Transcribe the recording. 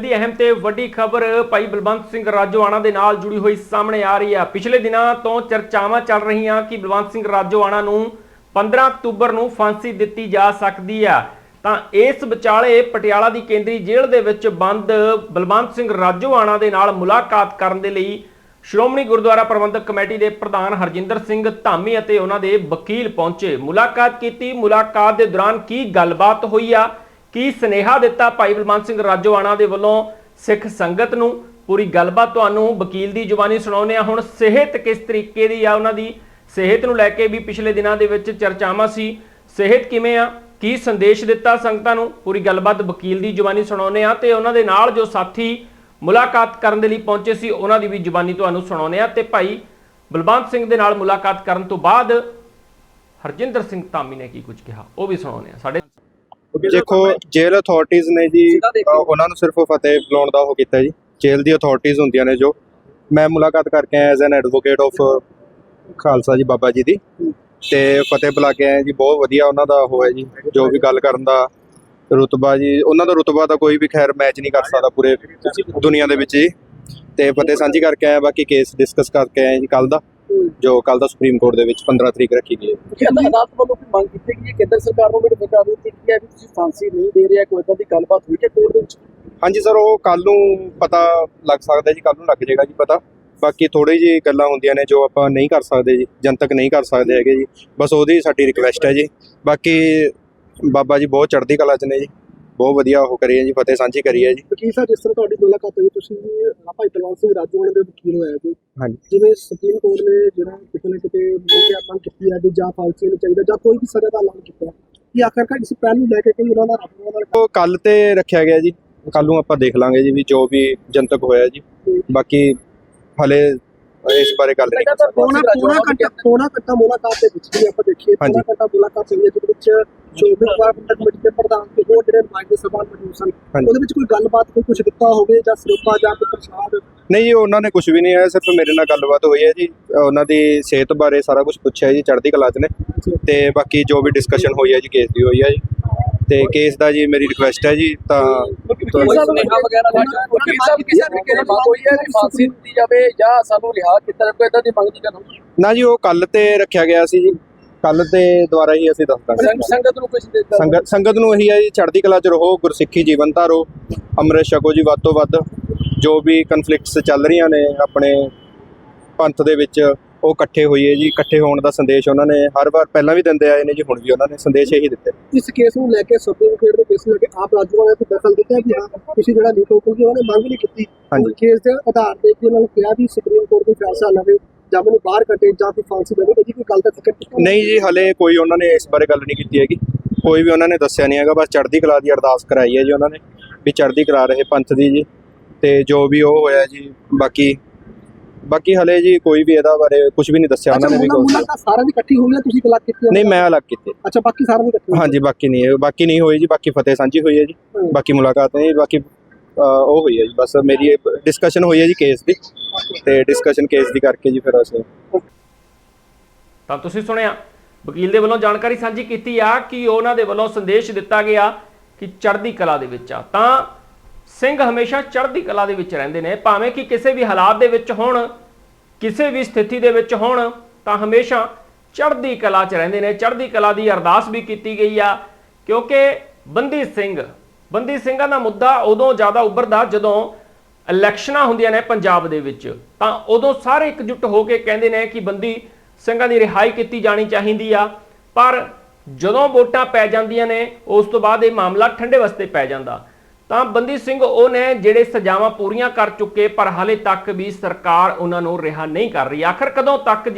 ਦੀ ਅਹਿਮ ਤੇ ਵੱਡੀ ਖਬਰ ਭਾਈ ਬਲਵੰਤ ਸਿੰਘ ਰਾਜੋਆਣਾ ਦੇ ਨਾਲ ਜੁੜੀ ਹੋਈ ਸਾਹਮਣੇ ਆ ਰਹੀ ਹੈ। ਪਿਛਲੇ ਦਿਨਾਂ ਤੋਂ ਚਰਚਾਵਾਂ ਚੱਲ ਰਹੀਆਂ ਕਿ ਬਲਵੰਤ ਸਿੰਘ ਰਾਜੋਆਣਾ ਨੂੰ 15 ਅਕਤੂਬਰ ਨੂੰ ਫਾਂਸੀ ਦਿੱਤੀ ਜਾ ਸਕਦੀ ਆ ਤਾਂ ਇਸ ਵਿਚਾਲੇ ਪਟਿਆਲਾ ਦੀ ਕੇਂਦਰੀ ਜੇਲ੍ਹ ਦੇ ਵਿੱਚ ਬੰਦ ਬਲਵੰਤ ਸਿੰਘ ਰਾਜੋਆਣਾ ਦੇ ਨਾਲ ਮੁਲਾਕਾਤ ਕਰਨ ਦੇ ਲਈ ਸ਼੍ਰੋਮਣੀ ਗੁਰਦੁਆਰਾ ਪ੍ਰਬੰਧਕ ਕਮੇਟੀ ਦੇ ਪ੍ਰਧਾਨ ਹਰਜਿੰਦਰ ਸਿੰਘ ਧਾਮੀ ਅਤੇ ਉਹਨਾਂ ਦੇ ਵਕੀਲ ਪਹੁੰਚੇ। ਮੁਲਾਕਾਤ ਕੀਤੀ। ਮੁਲਾਕਾਤ ਦੇ ਦੌਰਾਨ ਕੀ ਗੱਲਬਾਤ ਹੋਈ ਆ? ਕੀ ਸਨੇਹਾ ਦਿੱਤਾ ਭਾਈ ਬਲਵੰਤ ਸਿੰਘ ਰਾਜੋਆਣਾ ਦੇ ਵੱਲੋਂ ਸਿੱਖ ਸੰਗਤ ਨੂੰ? ਪੂਰੀ ਗੱਲਬਾਤ ਤੁਹਾਨੂੰ ਵਕੀਲ ਦੀ ਜ਼ੁਬਾਨੀ ਸੁਣਾਉਂਦੇ ਆ ਹੁਣ ਸਿਹਤ ਕਿਸ ਤਰੀਕੇ ਦੀ ਆ? ਉਹਨਾਂ ਦੀ ਸਿਹਤ ਨੂੰ ਲੈ ਕੇ ਵੀ ਪਿਛਲੇ ਦਿਨਾਂ ਦੇ ਵਿੱਚ ਚਰਚਾਵਾਂ ਸੀ। ਸਿਹਤ ਕਿਵੇਂ ਆ? ਕੀ ਸੰਦੇਸ਼ ਦਿੱਤਾ ਸੰਗਤਾਂ ਨੂੰ? ਪੂਰੀ ਗੱਲਬਾਤ ਵਕੀਲ ਦੀ ਜ਼ੁਬਾਨੀ ਸੁਣਾਉਂਦੇ ਆ ਤੇ ਉਹਨਾਂ ਦੇ ਨਾਲ ਜੋ ਸਾਥੀ ਮੁਲਾਕਾਤ ਕਰਨ ਦੇ ਲਈ ਪਹੁੰਚੇ ਸੀ, ਉਹਨਾਂ ਦੀ ਵੀ ਜ਼ੁਬਾਨੀ ਤੁਹਾਨੂੰ ਸੁਣਾਉਂਦੇ ਆ ਤੇ ਭਾਈ ਬਲਵੰਤ ਸਿੰਘ ਦੇ ਨਾਲ ਮੁਲਾਕਾਤ ਕਰਨ ਤੋਂ ਬਾਅਦ ਹਰਜਿੰਦਰ ਸਿੰਘ ਧਾਮੀ ਨੇ ਕੀ ਕੁਝ ਕਿਹਾ, ਉਹ ਵੀ ਸੁਣਾਉਂਦੇ ਆ ਸਾਡੇ ਦੇਖੋ ਜੇਲ੍ਹ ਅਥਾਰਟੀਆਂ ਨੇ ਜੀ ਉਹਨਾਂ ਨੂੰ ਸਿਰਫ ਫਤਿਹ ਬੁਲਾਉਣ ਦਾ ਉਹ ਕੀਤਾ ਜੀ। ਜੇਲ੍ਹ ਦੀ ਅਥਾਰਟੀਆਂ ਹੁੰਦੀਆਂ ਨੇ ਜੋ। ਮੈਂ ਮੁਲਾਕਾਤ ਕਰਕੇ ਆਇਆ as an advocate of Khalsa ji Baba ji ਦੀ। ਤੇ ਫਤਿਹ ਬੁਲਾ ਕੇ ਆਏ ਜੀ ਬਹੁਤ ਵਧੀਆ ਉਹਨਾਂ ਦਾ ਉਹ ਹੈ ਜੀ ਜੋ ਵੀ ਗੱਲ ਕਰਨ ਦਾ ਰੁਤਬਾ ਜੀ। ਉਹਨਾਂ ਦਾ ਰੁਤਬਾ ਤਾਂ ਕੋਈ ਵੀ ਖੈਰ ਮੈਚ ਨਹੀਂ ਕਰ ਸਕਦਾ ਪੂਰੇ ਦੁਨੀਆ ਦੇ ਵਿੱਚ ਜੀ। ਤੇ ਫਤਿਹ ਸਾਂਝੀ ਕਰਕੇ ਆਇਆ ਬਾਕੀ ਕੇਸ ਡਿਸਕਸ ਕਰਕੇ ਆਏ ਜੀ ਕੱਲ ਦਾ। ਜੋ ਕੱਲ ਦਾ ਸੁਪਰੀਮ ਕੋਰਟ ਦੇ ਵਿੱਚ 15 ਤਰੀਕ ਰੱਖੀ ਗਈ ਹੈ। ਕਿ ਅਦਾਲਤ ਵੱਲੋਂ ਕੋਈ ਮੰਗ ਕੀਤੀ ਗਈ ਹੈ ਕੇਂਦਰ ਸਰਕਾਰ ਨੂੰ ਵੀ ਬਤਾ ਦਿੱਤੀ ਗਈ ਹੈ ਵੀ ਤੁਸੀਂ ਫਾਂਸੀ ਨਹੀਂ ਦੇ ਰਿਹਾ ਕੋਈ ਇਦਾਂ ਦੀ ਗੱਲਬਾਤ ਹੋਈ ਕਿ ਕੋਰਟ ਦੇ ਵਿੱਚ? ਹਾਂਜੀ ਸਰ ਉਹ ਕੱਲ ਨੂੰ ਪਤਾ ਲੱਗ ਸਕਦਾ ਜੀ ਕੱਲ ਨੂੰ ਲੱਗ ਜਾਏਗਾ ਜੀ ਪਤਾ। ਬਾਕੀ ਥੋੜੀ ਜੀ ਗੱਲਾਂ ਹੁੰਦੀਆਂ ਨੇ ਜੋ ਆਪਾਂ ਨਹੀਂ ਕਰ ਸਕਦੇ ਜੀ ਜਨਤਕ ਨਹੀਂ ਕਰ ਸਕਦੇ ਹੈਗੇ ਜੀ। ਬਸ ਉਹਦੀ ਸਾਡੀ ਰਿਕਵੈਸਟ ਹੈ ਜੀ। ਬਾਕੀ ਬਾਬਾ ਜੀ ਬਹੁਤ ਚੜ੍ਹਦੀ ਕਲਾ ਚ ਨੇ ਜੀ। ਬਹੁਤ ਵਧੀਆ ਉਹ ਕਰੀ ਹੈ ਜੀ ਫਤਿਹ ਸਾਂਝੀ ਕਰੀ ਹੈ ਜੀ। ਵਕੀਲ ਸਾਹਿਬ ਜਿਸ ਤਰ੍ਹਾਂ ਤੁਹਾਡੀ ਮੁਲਾਕਾਤ ਹੋਈ ਤੁਸੀਂ ਭਾਈ ਤਲਵੰਤ ਸਿੰਘ ਰਾਜੂਆਣਾ ਦੇ ਵਕੀਲ ਹੋਇਆ ਜੀ। ਹਾਂਜੀ। ਜਿਵੇਂ ਸੁਪਰੀਮ ਕੋਰਟ ਨੇ ਜਿਹੜਾ ਕਿਤੇ ਨਾ ਕਿਤੇ ਮੁੱਦੇ ਆਪਾਂ ਕੀਤੀ ਹੈ ਵੀ ਜਾਂ ਫਾਂਸੀ ਨੂੰ ਚਾਹੀਦਾ ਜਾਂ ਕੋਈ ਵੀ ਸਜ਼ਾ ਦਾ ਐਲਾਨ ਕੀਤਾ ਕਿ ਆਖਰਕਾਰ ਇਸ ਪਹਿਲ ਨੂੰ ਲੈ ਕੇ ਕੋਈ ਉਹਨਾਂ ਦਾ ਉਹ ਕੱਲ ਤੇ ਰੱਖਿਆ ਗਿਆ ਜੀ ਕੱਲ ਨੂੰ ਆਪਾਂ ਦੇਖ ਲਾਂਗੇ ਜੀ ਵੀ ਜੋ ਵੀ ਜਨਤਕ ਹੋਇਆ ਜੀ। ਬਾਕੀ ਹਲੇ ਇਸ ਬਾਰੇ ਗੱਲ ਨਹੀਂ। ਪੌਣਾ ਪੌਣਾ ਘੰਟਾ ਪੌਣਾ ਘੰਟਾ ਮੁਲਾਕਾਤ ਦੇ ਵਿੱਚ ਵੀ ਆਪਾਂ ਦੇਖੀਏ ਹਾਂਜੀ। ਘੰਟਾ ਮੁਲਾਕਾਤ ਜਿਹਦੇ ਵਿੱਚ ਸ਼ੋਭਾ ਕੁਮਾਰ ਪੰਡਤ ਕਮੇਟੀ ਦੇ ਪ੍ਰਧਾਨ ਤੇ ਹੋਰ ਜਿਹੜੇ ਨੁਮਾਇੰਦੇ ਦੇ ਸਵਾਲ ਮੌਜੂਦ ਸਨ। ਉਹਦੇ ਵਿੱਚ ਕੋਈ ਗੱਲਬਾਤ ਕੋਈ ਕੁਝ ਦਿੱਤਾ ਹੋਵੇ ਜਾਂ ਸਰੂਪਾ ਜਾਂ ਕੋਈ ਪ੍ਰਸ਼ਾਦ? ਨਹੀਂ ਜੀ ਉਹਨਾਂ ਨੇ ਕੁਝ ਵੀ ਨਹੀਂ ਆਇਆ ਸਿਰਫ ਮੇਰੇ ਨਾਲ ਗੱਲਬਾਤ ਹੋਈ ਹੈ ਜੀ। ਉਹਨਾਂ ਦੀ ਸਿਹਤ ਬਾਰੇ ਸਾਰਾ ਕੁਝ ਪੁੱਛਿਆ ਜੀ ਚੜ੍ਹਦੀ ਕਲਾ ਚ ਨੇ। ਤੇ ਬਾਕੀ ਜੋ ਵੀ ਡਿਸਕਸ਼ਨ ਹੋਈ ਹੈ ਜੀ ਕੇਸ ਦੀ ਹੋਈ ਹੈ ਜੀ। ਤੇ ਕੇਸ ਦਾ ਜੀ ਮੇਰੀ ਰਿਕੁਐਸਟ ਹੈ ਜੀ ਤਾਂ ਕੋਈ ਸੁਨੇਹਾ ਵਗੈਰਾ ਦਾ ਵਕੀਲ ਸਾਹਿਬ ਕਿਸੇ ਤਰੀਕੇ ਨਾਲ ਮੰਗ ਹੋਈ ਹੈ ਕਿ ਫਾਂਸੀ ਦਿੱਤੀ ਜਾਵੇ ਜਾਂ ਸਾਨੂੰ ਰਿਹਾ ਕੀਤਾ ਜਾਵੇ ਇਦਾਂ ਦੀ ਮੰਗ ਦੀ ਨਾ ਜੀ ਉਹ ਕੱਲ ਤੇ ਰੱਖਿਆ ਗਿਆ ਸੀ ਜੀ। ਕੱਲ ਤੇ ਦੁਆਰਾ ਹੀ ਅਸੀਂ ਦੱਸ ਦਾਂਗੇ ਸੰਗਤ ਨੂੰ ਕੁਝ ਦਿੱਤਾ ਸੰਗਤ ਸੰਗਤ ਨੂੰ ਇਹੀ ਹੈ ਜੀ ਚੜ੍ਹਦੀ ਕਲਾ ਚ ਰਹੋ ਗੁਰਸਿੱਖੀ ਜੀਵਨ ਧਾਰੋ ਅੰਮ੍ਰਿਤ ਛਕੋ ਜੀ ਵੱਧ ਤੋਂ ਵੱਧ। ਜੋ ਵੀ ਕਨਫਲਿਕਟਸ ਚੱਲ ਰਹੀਆਂ ਨੇ ਆਪਣੇ ਪੰਥ ਦੇ ਵਿੱਚ ਉਹ ਇਕੱਠੇ ਹੋਈਏ ਜੀ ਇਕੱਠੇ ਹੋਣ ਦਾ ਸੰਦੇਸ਼ ਉਹਨਾਂ ਨੇ ਹਰ ਵਾਰ ਪਹਿਲਾਂ ਵੀ ਦਿੰਦੇ ਆਏ ਨੇ ਜੀ ਹੁਣ ਵੀ ਉਹਨਾਂ ਨੇ ਸੰਦੇਸ਼ ਇਹੀ ਦਿੱਤੇ। ਇਸ ਕੇਸ ਨੂੰ ਲੈ ਕੇ ਸੁਪਰੀਮ ਕੋਰਟ ਦੇ ਕੇਸ ਨੂੰ ਲੈ ਕੇ ਆਪ ਰਾਜੂਆਣਾ ਨੇ ਦਖਲ ਦਿੱਤਾ ਕਿ ਹਾਂ ਤੁਸੀਂ ਜਿਹੜਾ ਨਹੀਂ ਕਿਉਂਕਿ ਉਹਨੇ ਮੰਗ ਨਹੀਂ ਕੀਤੀ। ਹਾਂਜੀ। ਕੇਸ ਦੇ ਆਧਾਰ ਤੇ ਕਿ ਉਹਨਾਂ ਨੇ ਕਿਹਾ ਵੀ ਸੁਪਰੀਮ ਕੋਰਟ ਕੋਈ ਫੈਸਲਾ ਲਵੇ। ਜਾਂ ਮੈਨੂੰ ਬਾਹਰ ਕੱਢੇ ਜਾਂ ਕੋਈ ਫਾਂਸੀ ਦੇਵੇ ਇਹਦੀ ਕੋਈ ਗੱਲ ਦਾ ਜ਼ਿਕਰ ਕੀਤਾ ਨਹੀਂ ਜੀ ਹਲੇ ਕੋਈ ਉਹਨਾਂ ਨੇ ਇਸ ਬਾਰੇ ਗੱਲ ਨਹੀਂ ਕੀਤੀ ਹੈਗੀ ਕੋਈ ਵੀ ਉਹਨਾਂ ਨੇ ਦੱਸਿਆ ਨਹੀਂ ਹੈਗਾ ਬਸ ਚੜ੍ਹਦੀ ਕਲਾ ਦੀ ਅਰਦਾਸ ਕਰਾਈ ਹੈ ਜੀ ਉਹਨਾਂ ਨੇ ਵੀ ਚੜ੍ਹਦੀ ਕਰਾ ਰਹੇ ਪੰਥ ਦੀ ਜੀ ਤੇ ਜੋ ਵੀ ਉਹ ਹੋਇਆ ਜੀ ਬਾਕੀ ਬਾਕੀ ਹਲੇ ਜੀ ਕੋਈ ਵੀ ਇਹਦਾ ਬਾਰੇ ਕੁਝ ਵੀ ਨਹੀਂ ਦੱਸਿਆ ਉਹਨਾਂ ਨੇ ਵੀ। ਮੁਲਾਕਾਤ ਸਾਰਿਆਂ ਦੀ ਇਕੱਠੀ ਹੋਈ ਹੈ ਤੁਸੀਂ ਗਲਾ ਕੀਤੀ? ਨਹੀਂ ਮੈਂ ਅਲੱਗ ਕੀਤੇ ਅੱਛਾ ਬਾਕੀ ਸਾਰਿਆਂ ਦੀ ਇਕੱਠੀ। ਹਾਂਜੀ ਬਾਕੀ ਨਹੀਂ ਬਾਕੀ ਨਹੀਂ ਹੋਈ ਜੀ ਬਾਕੀ ਫਤਿਹ ਸਾਂਝੀ ਹੋਈ ਹੈ ਜੀ। ਬਾਕੀ ਮੁਲਾਕਾਤ ਨਹੀਂ ਬਾਕੀ ਉਹ ਹੋਈ ਹੈ ਜੀ ਬਸ ਮੇਰੀ ਡਿਸਕਸ਼ਨ ਹੋਈ ਹੈ ਜੀ ਕੇਸ ਦੀ ਤੇ ਡਿਸਕਸ਼ਨ ਕੇਸ ਦੀ ਕਰਕੇ ਜੀ ਫਿਰ ਅਸੀਂ। ਤਾਂ ਤੁਸੀਂ ਸੁਣਿਆ, ਵਕੀਲ ਦੇ ਵੱਲੋਂ ਜਾਣਕਾਰੀ ਸਾਂਝੀ ਕੀਤੀ ਆ ਕਿ ਉਹਨਾਂ ਦੇ ਵੱਲੋਂ ਸੰਦੇਸ਼ ਦਿੱਤਾ ਗਿਆ ਕਿ ਚੜ੍ਹਦੀ ਕਲਾ ਦੇ ਵਿੱਚ ਆ। ਤਾਂ ਸਿੰਘ ਹਮੇਸ਼ਾ ਚੜ੍ਹਦੀ ਕਲਾ ਦੇ ਵਿੱਚ ਰਹਿੰਦੇ ਨੇ, ਭਾਵੇਂ ਕਿ ਕਿਸੇ ਵੀ ਹਾਲਾਤ ਦੇ ਵਿੱਚ ਹੋਣ, ਕਿਸੇ ਵੀ ਸਥਿਤੀ ਦੇ ਵਿੱਚ ਹੋਣ, ਤਾਂ ਹਮੇਸ਼ਾ ਚੜ੍ਹਦੀ ਕਲਾ 'ਚ ਰਹਿੰਦੇ ਨੇ। ਚੜ੍ਹਦੀ ਕਲਾ ਦੀ ਅਰਦਾਸ ਵੀ ਕੀਤੀ ਗਈ ਆ, ਕਿਉਂਕਿ ਬੰਦੀ ਸਿੰਘ, ਬੰਦੀ ਸਿੰਘਾਂ ਦਾ ਮੁੱਦਾ ਉਦੋਂ ਜ਼ਿਆਦਾ ਉੱਭਰਦਾ ਜਦੋਂ ਇਲੈਕਸ਼ਨਾਂ ਹੁੰਦੀਆਂ ਨੇ ਪੰਜਾਬ ਦੇ ਵਿੱਚ, ਤਾਂ ਉਦੋਂ ਸਾਰੇ ਇਕਜੁੱਟ ਹੋ ਕੇ ਕਹਿੰਦੇ ਨੇ ਕਿ ਬੰਦੀ ਸਿੰਘਾਂ ਦੀ ਰਿਹਾਈ ਕੀਤੀ ਜਾਣੀ ਚਾਹੀਦੀ ਆ, ਪਰ ਜਦੋਂ ਵੋਟਾਂ ਪੈ ਜਾਂਦੀਆਂ ਨੇ, ਉਸ ਤੋਂ ਬਾਅਦ ਇਹ ਮਾਮਲਾ ਠੰਡੇ ਵਸਤੇ ਪੈ ਜਾਂਦਾ। ਤਾਂ ਬੰਦੀ ਸਿੰਘ ਉਹ ਨੇ ਜਿਹੜੇ ਸਜ਼ਾਵਾਂ ਪੂਰੀਆਂ ਕਰ ਚੁੱਕੇ, ਪਰ ਹਾਲੇ ਤੱਕ ਵੀ ਸਰਕਾਰ ਉਹਨਾਂ ਨੂੰ ਰਿਹਾ ਨਹੀਂ ਕਰ ਰਹੀ। ਆਖਰ ਕਦੋਂ ਤੱਕ